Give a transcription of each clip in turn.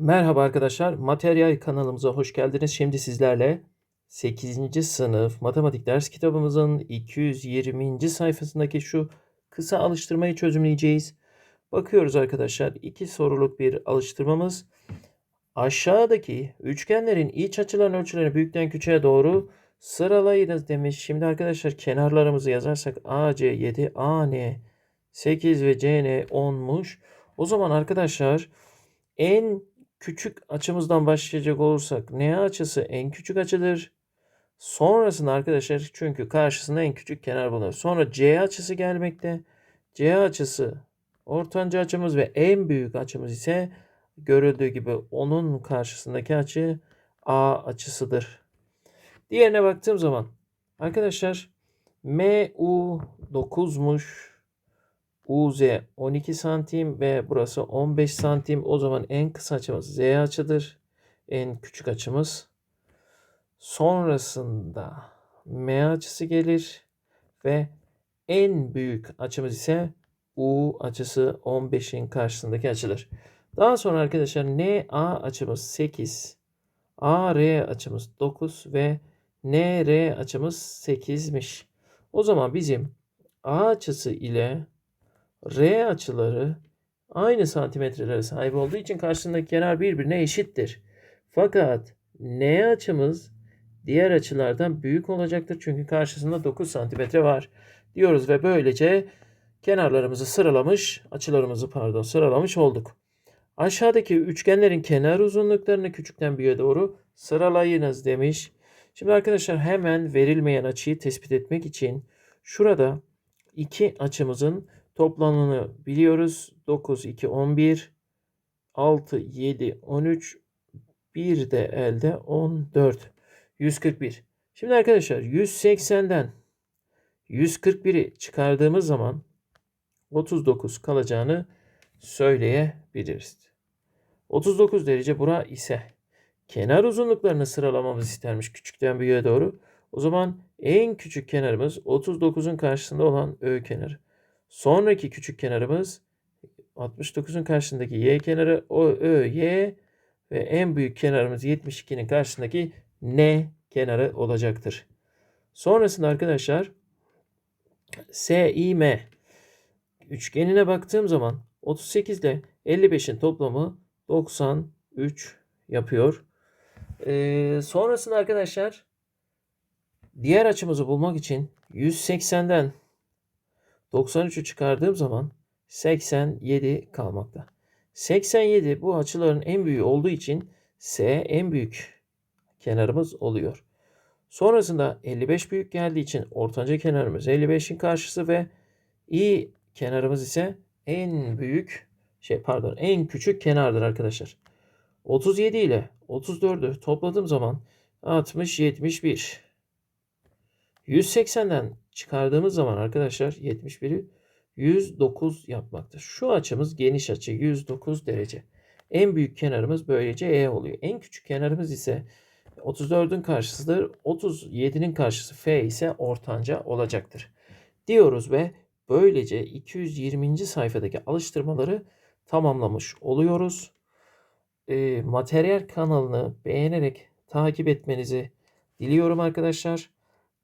Merhaba arkadaşlar, Materyal kanalımıza hoş geldiniz. Şimdi sizlerle 8. sınıf matematik ders kitabımızın 220. sayfasındaki şu kısa alıştırmayı çözümleyeceğiz. Bakıyoruz arkadaşlar, iki soruluk bir alıştırmamız. Aşağıdaki üçgenlerin iç açıların ölçülerini büyükten küçüğe doğru sıralayınız demiş. Şimdi arkadaşlar kenarlarımızı yazarsak AC 7, AN 8 ve CN 10'muş. O zaman arkadaşlar en küçük açımızdan başlayacak olursak ne açısı en küçük açıdır. Sonrasında arkadaşlar çünkü karşısında en küçük kenar bulunuyor. Sonra C açısı gelmekte. C açısı ortanca açımız ve en büyük açımız ise görüldüğü gibi onun karşısındaki açı A açısıdır. Diğerine baktığım zaman arkadaşlar MU 9'muş. UZ 12 santim ve burası 15 santim. O zaman en kısa açımız Z açıdır. En küçük açımız. Sonrasında M açısı gelir ve en büyük açımız ise U açısı 15'in karşısındaki açıdır. Daha sonra arkadaşlar NA açımız 8, AR açımız 9 ve NR açımız 8'miş. O zaman bizim A açısı ile R açıları aynı santimetrelere sahip olduğu için karşısındaki kenar birbirine eşittir. Fakat N açımız diğer açılardan büyük olacaktır. Çünkü karşısında 9 santimetre var diyoruz ve böylece kenarlarımızı sıralamış, açılarımızı pardon sıralamış olduk. Aşağıdaki üçgenlerin kenar uzunluklarını küçükten büyüğe doğru sıralayınız demiş. Şimdi arkadaşlar hemen verilmeyen açıyı tespit etmek için şurada iki açımızın toplamını biliyoruz. 9, 2, 11, 6, 7, 13, 1 de elde 14, 141. Şimdi arkadaşlar 180'den 141'i çıkardığımız zaman 39 kalacağını söyleyebiliriz. 39 derece bura ise kenar uzunluklarını sıralamamız istermiş küçükten büyüğe doğru. O zaman en küçük kenarımız 39'un karşısında olan Ö kenarı. Sonraki küçük kenarımız 69'un karşısındaki Y kenarı o Ö, Y ve en büyük kenarımız 72'nin karşısındaki N kenarı olacaktır. Sonrasında arkadaşlar SİM üçgenine baktığım zaman 38 ile 55'in toplamı 93 yapıyor. Ee, sonrasında arkadaşlar diğer açımızı bulmak için 180'den 93'ü çıkardığım zaman 87 kalmakta. 87 bu açıların en büyüğü olduğu için S en büyük kenarımız oluyor. Sonrasında 55 büyük geldiği için ortanca kenarımız 55'in karşısı ve i kenarımız ise en büyük şey pardon en küçük kenardır arkadaşlar. 37 ile 34'ü topladığım zaman 60 71. 180'den çıkardığımız zaman arkadaşlar 71'i 109 yapmakta. Şu açımız geniş açı 109 derece. En büyük kenarımız böylece E oluyor. En küçük kenarımız ise 34'ün karşısıdır. 37'nin karşısı F ise ortanca olacaktır. Diyoruz ve böylece 220. sayfadaki alıştırmaları tamamlamış oluyoruz. E, materyal kanalını beğenerek takip etmenizi diliyorum arkadaşlar.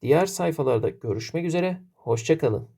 Diğer sayfalarda görüşmek üzere. Hoşçakalın.